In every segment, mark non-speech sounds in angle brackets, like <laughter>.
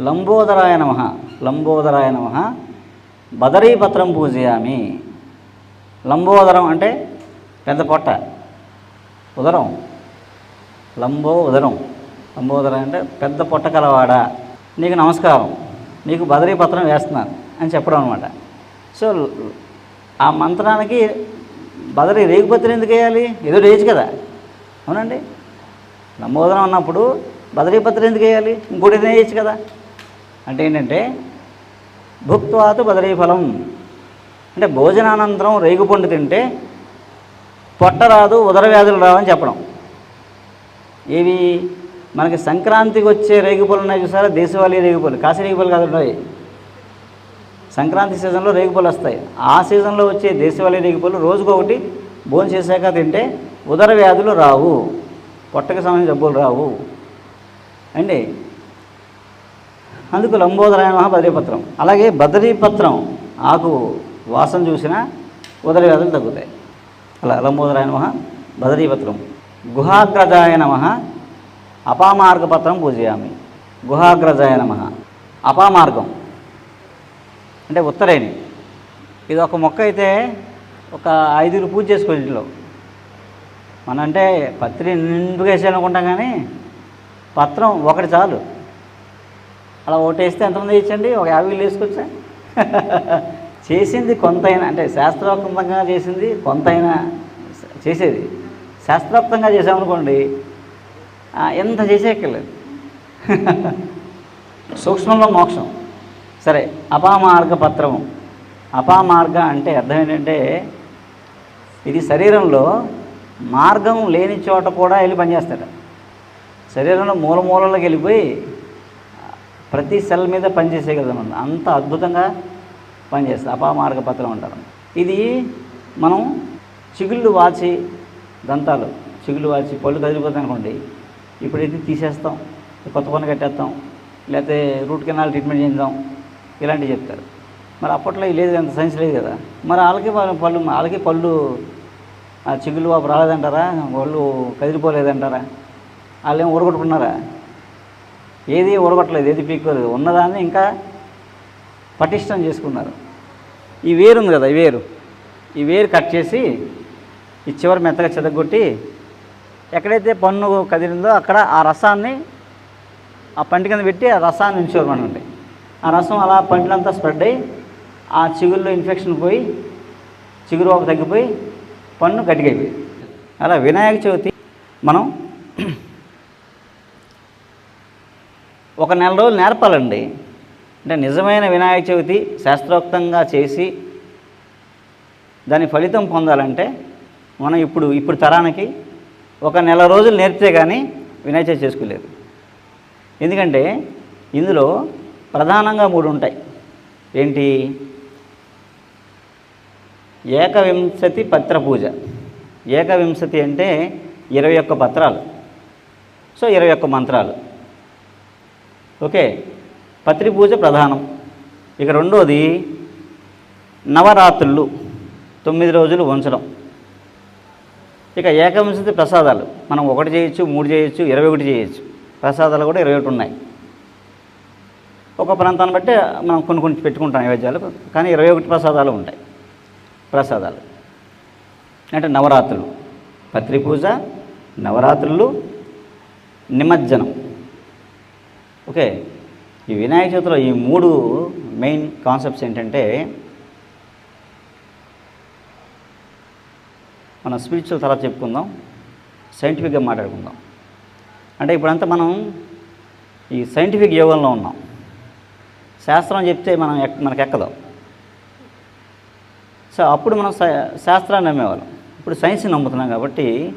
లంబోదరాయ నమ. లంబోదరాయ నమ. బదరీపత్రం పూజయామి. లంబోదరం అంటే పెద్ద పొట్ట ఉదరం. లంబో ఉదరం. లంబోదరం అంటే పెద్ద పొట్ట కలవాడా. నీకు నమస్కారం. నీకు బదరీపత్రం వేస్తున్నాను అని చెప్పడం అనమాట సో ఆ మంత్రానికి బదరి రేగుపత్రం ఎందుకు వేయాలి? ఏదో రేజు కదా. అవునండి? లంబోదరం అన్నప్పుడు బదరీపత్రం ఎందుకు వేయాలి? ఇంకోటి వేయచ్చు కదా. అంటే ఏంటంటే భుక్త్వాత బదరీ ఫలం అంటే భోజనానంతరం రేగుపండు తింటే పొట్ట రాదు ఉదర వ్యాధులు రావని చెప్పడం. ఇవి మనకి సంక్రాంతికి వచ్చే రేగుపళ్ళు ఉన్నాయి చూసారా? దేశవాళీ రేగుపళ్ళు కాశీ రేగుపళ్ళు కాదు ఉన్నాయి సంక్రాంతి సీజన్లో రేగుపళ్ళు వస్తాయి. ఆ సీజన్లో వచ్చే దేశవాళీ రేగుపళ్ళు రోజుకొకటి భోజనం చేశాక తింటే ఉదర వ్యాధులు రావు. పొట్టకి సంబంధించిన జబ్బులు రావు. అండి అందుకు లంబోదరాయణ మహా బదరీపత్రం. అలాగే బదరీపత్రం ఆకు వాసన చూసినా ఉదర వ్యాధులు తగ్గుతాయి. అలా లంబోదరాయ నమ బదరీపత్రం. గుహాగ్రజాయ నమ అపామార్గపత్రం పూజయామి. గుహాగ్రజాయ నమ అపామార్గం. అంటే ఉత్తరేణి. ఇది ఒక మొక్క అయితే ఒక ఐదుగురు పూజ చేసుకో ఇంట్లో. మన అంటే పత్రి నిండుగా వేసేయాలనుకుంటాం కానీ పత్రం ఒకటి చాలు. అలా ఓటేస్తే ఎంతమంది ఇచ్చండి ఒక యాభై వేలు వేసుకొచ్చా? <laughs> చేసింది కొంతైనా అంటే శాస్త్రోక్తంగా చేసింది కొంతైనా చేసేది. శాస్త్రోక్తంగా చేసామనుకోండి ఎంత చేసేయక్కర్లేదు. <laughs> సూక్ష్మంలో మోక్షం. సరే అపామార్గ పత్రం అపామార్గ అంటే అర్థం ఏంటంటే ఇది శరీరంలో మార్గం లేని చోట కూడా వెళ్ళి పనిచేస్తాడు. శరీరంలో మూల మూలలోకి వెళ్ళిపోయి ప్రతి సెల్ మీద పనిచేసేయగలదన్నమాట అంత అద్భుతంగా పనిచేస్తుంది. అపామార్గ పత్రం అంటారు. ఇది మనం చిగుళ్ళు వాచి దంతాలు చిగుళ్ళు వాచి పళ్ళు కదిలిపోతాయి అనుకోండి ఇప్పుడైతే తీసేస్తాం కొత్త పన్ను కట్టేస్తాం లేకపోతే రూట్ కెనాల్ ట్రీట్మెంట్ చేద్దాం ఇలాంటివి చెప్తారు. మరి అప్పట్లో లేదు అంత సైన్స్ లేదు కదా. మరి వాళ్ళకి పళ్ళు వాళ్ళకి పళ్ళు ఆ చిగుళ్ళు వాపు రాలేదంటారా? వాళ్ళు కదిలిపోలేదంటారా? వాళ్ళు ఏం ఊరగొట్టుకున్నారా? ఏది ఊరగొట్టలేదు ఏది పీక్కోలేదు. ఉన్నదాన్ని ఇంకా పటిష్టం చేసుకున్నారు. ఈ వేరు ఉంది కదా ఈ వేరు. ఈ వేరు కట్ చేసి ఈ చివరి మెత్తగా చెదగొట్టి ఎక్కడైతే పన్ను కదిలిందో అక్కడ ఆ రసాన్ని ఆ పంటి కింద పెట్టి ఆ రసాన్ని ఉంచేవారమండి ఆ రసం అలా పంటలంతా స్ప్రెడ్ అయ్యి ఆ చిగురులో ఇన్ఫెక్షన్ పోయి చిగురు వాపు తగ్గిపోయి పన్ను గట్టిగైపోయి అలా వినాయక చవితి మనం ఒక నెల రోజులు నేర్పాలండి. అంటే నిజమైన వినాయక చవితి శాస్త్రోక్తంగా చేసి దాని ఫలితం పొందాలంటే మనం ఇప్పుడు ఇప్పుడు తరానికి ఒక నెల రోజులు నేర్పితే కానీ వినాయక చవితి చేసుకోలేదు. ఎందుకంటే ఇందులో ప్రధానంగా మూడు ఉంటాయి. ఏంటి? ఏకవింశతి పత్ర పూజ. ఏకవింశతి అంటే ఇరవై ఒక్క పత్రాలు. సో ఇరవై ఒక్క మంత్రాలు. ఓకే. పత్రి పూజ ప్రధానం. ఇక రెండోది నవరాత్రులు తొమ్మిది రోజులు ఉంచడం. ఇక ఏకవింశతి ప్రసాదాలు మనం ఒకటి చేయొచ్చు మూడు చేయొచ్చు ఇరవై ఒకటి చేయొచ్చు. ప్రసాదాలు కూడా ఇరవై ఒకటి ఉన్నాయి. ఒక ప్రాంతాన్ని బట్టి మనం కొన్ని కొన్ని పెట్టుకుంటాం నైవేద్యాలు కానీ ఇరవై ఒకటి ప్రసాదాలు ఉంటాయి. ప్రసాదాలు. అంటే నవరాత్రులు. పత్రి పూజ నవరాత్రులు నిమజ్జనం. ఓకే ఈ వినాయక చవితిలో ఈ మూడు మెయిన్ కాన్సెప్ట్స్ ఏంటంటే మనం స్పిరిచువల్ తర్వాత చెప్పుకుందాం సైంటిఫిక్గా మాట్లాడుకుందాం. అంటే ఇప్పుడంతా మనం ఈ సైంటిఫిక్ యోగంలో ఉన్నాం. శాస్త్రం చెప్తే మనం ఎక్ మనకు ఎక్కదు. సో అప్పుడు మనం శా- శాస్త్రాన్ని నమ్మేవాళ్ళం. ఇప్పుడు సైన్స్ని నమ్ముతున్నాం కాబట్టి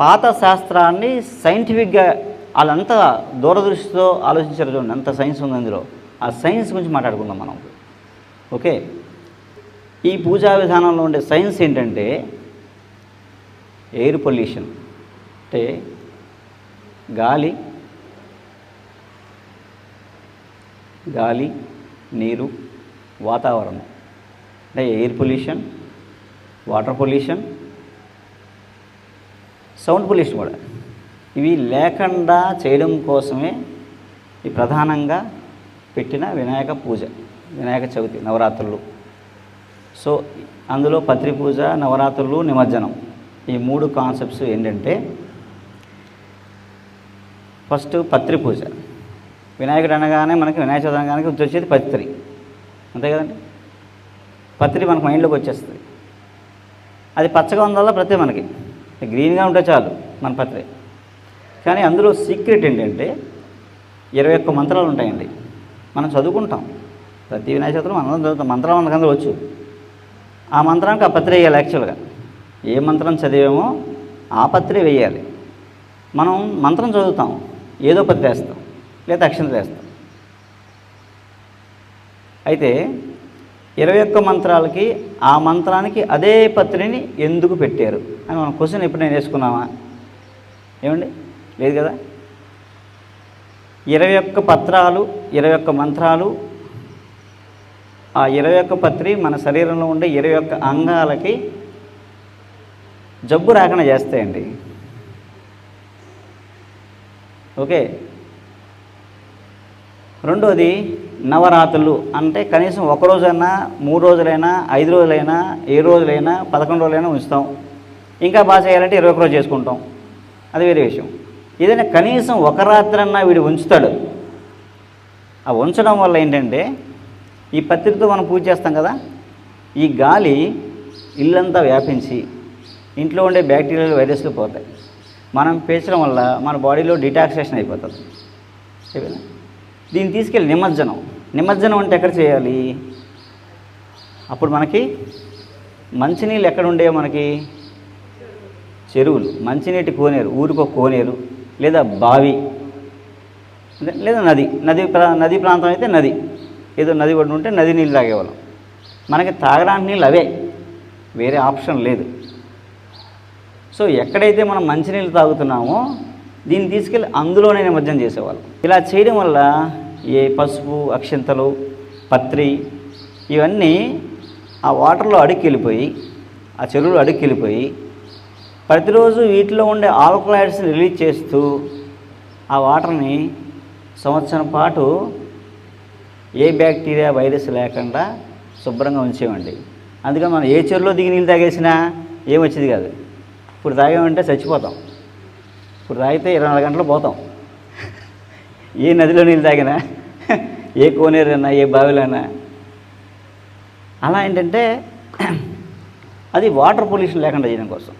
పాత శాస్త్రాన్ని సైంటిఫిక్గా వాళ్ళంతా దూరదృష్టితో ఆలోచించారు చూడండి అంత సైన్స్ ఉంది అందులో. ఆ సైన్స్ గురించి మాట్లాడుకుందాం మనం. ఓకే? ఈ పూజా విధానంలో ఉండే సైన్స్ ఏంటంటే ఎయిర్ పొల్యూషన్. అంటే గాలి గాలి నీరు వాతావరణం. అంటే air pollution water pollution sound pollution కూడా. ఇవి లేకుండా చేయడం కోసమే ఈ ప్రధానంగా పెట్టిన వినాయక పూజ వినాయక చవితి నవరాత్రులు. సో అందులో పత్రి పూజ నవరాత్రులు నిమజ్జనం. ఈ మూడు కాన్సెప్ట్స్ ఏంటంటే ఫస్ట్ పత్రి పూజ. వినాయకుడు అనగానే మనకి వినాయక చవితి అనగానే వచ్చేది పత్రి. అంతే కదండి? పత్రి మనకు మైండ్లోకి వచ్చేస్తుంది. అది పచ్చగా ఉందల్లా ప్రతి మనకి. గ్రీన్గా ఉంటే చాలు మన పత్రి. కానీ అందులో సీక్రెట్ ఏంటంటే ఇరవై ఒక్క మంత్రాలు ఉంటాయండి. మనం చదువుకుంటాం. ప్రతి వినాయక చవితిలో మనం చదువుతాం. మంత్రాలు మనకు అందరూ వచ్చు ఆ మంత్రానికి ఆ పత్రి వేయాలి యాక్చువల్గా ఏ మంత్రం చదివామో ఆ పత్రి వేయాలి. మనం మంత్రం చదువుతాం. ఏదో పత్రి వేస్తాం. లేదా అక్షంత వేస్తాం. అయితే ఇరవై ఒక్క మంత్రాలకి ఆ మంత్రానికి అదే పత్రిని ఎందుకు పెట్టారు? అని మనం క్వశ్చన్ ఎప్పుడైనా వేసుకున్నామా? ఏమండి? లేదు కదా? ఇరవై ఒక్క పత్రాలు ఇరవై ఒక్క మంత్రాలు ఆ ఇరవై ఒక్క పత్రి మన శరీరంలో ఉండే ఇరవై ఒక్క అంగాలకి జబ్బు రాకుండా చేస్తాయండి. ఓకే? రెండోది నవరాత్రులు. అంటే కనీసం ఒక రోజైనా మూడు రోజులైనా ఐదు రోజులైనా ఏ రోజులైనా పదకొండు రోజులైనా ఉంచుతాం. ఇంకా బాగా చేయాలంటే ఇరవై ఒక రోజు చేసుకుంటాం. అది వేరే విషయం. ఏదైనా కనీసం ఒక రాత్రన్నా వీడు ఉంచుతాడు. ఆ ఉంచడం వల్ల ఏంటంటే ఈ పత్రితో మనం పూజ చేస్తాం కదా ఈ గాలి ఇల్లంతా వ్యాపించి ఇంట్లో ఉండే బ్యాక్టీరియాలు వైరస్లు పోతాయి. మనం పేర్చడం వల్ల మన బాడీలో డిటాక్సేషన్ అయిపోతుంది. దీన్ని తీసుకెళ్ళి నిమజ్జనం. నిమజ్జనం అంటే ఎక్కడ చేయాలి? అప్పుడు మనకి మంచినీళ్ళు ఎక్కడ ఉండేవి మనకి? చెరువులు. మంచినీటి కోనేరు. ఊరికో కోనేరు. లేదా బావి. లేదా నది. నది ప్రా- నది ప్రాంతం అయితే నది. ఏదో నది ఒడ్డు ఉంటే నది నీళ్ళు తాగేవాళ్ళం. మనకి తాగడానికి నీళ్ళు అవే. వేరే ఆప్షన్ లేదు. సో ఎక్కడైతే మనం మంచినీళ్ళు తాగుతున్నామో దీన్ని తీసుకెళ్ళి అందులోనే నిమజ్జనం చేసేవాళ్ళం. ఇలా చేయడం వల్ల ఏ పసుపు అక్షంతలు పత్రి ఇవన్నీ ఆ వాటర్లో అడుక్కి వెళ్ళిపోయి ఆ చెరువులో అడుక్కి వెళ్ళిపోయి ప్రతిరోజు వీటిలో ఉండే ఆల్కలాయిడ్స్ని రిలీజ్ చేస్తూ ఆ వాటర్ని సంవత్సరం పాటు ఏ బ్యాక్టీరియా వైరస్ లేకుండా శుభ్రంగా ఉంచేవండి. అందుకని మనం ఏ చెరువులో దిగి నీళ్ళు తాగేసినా ఏం వచ్చేది కాదు. ఇప్పుడు తాగామంటే చచ్చిపోతాం. ఇప్పుడు తాగితే ఇరవై నాలుగు గంటలు పోతాం. ఏ నదిలో నీళ్ళు తాగినా ఏ కోనేరైనా ఏ బావిలైనా అలా ఏంటంటే అది వాటర్ పొల్యూషన్ లేకుండా చేయడం కోసం.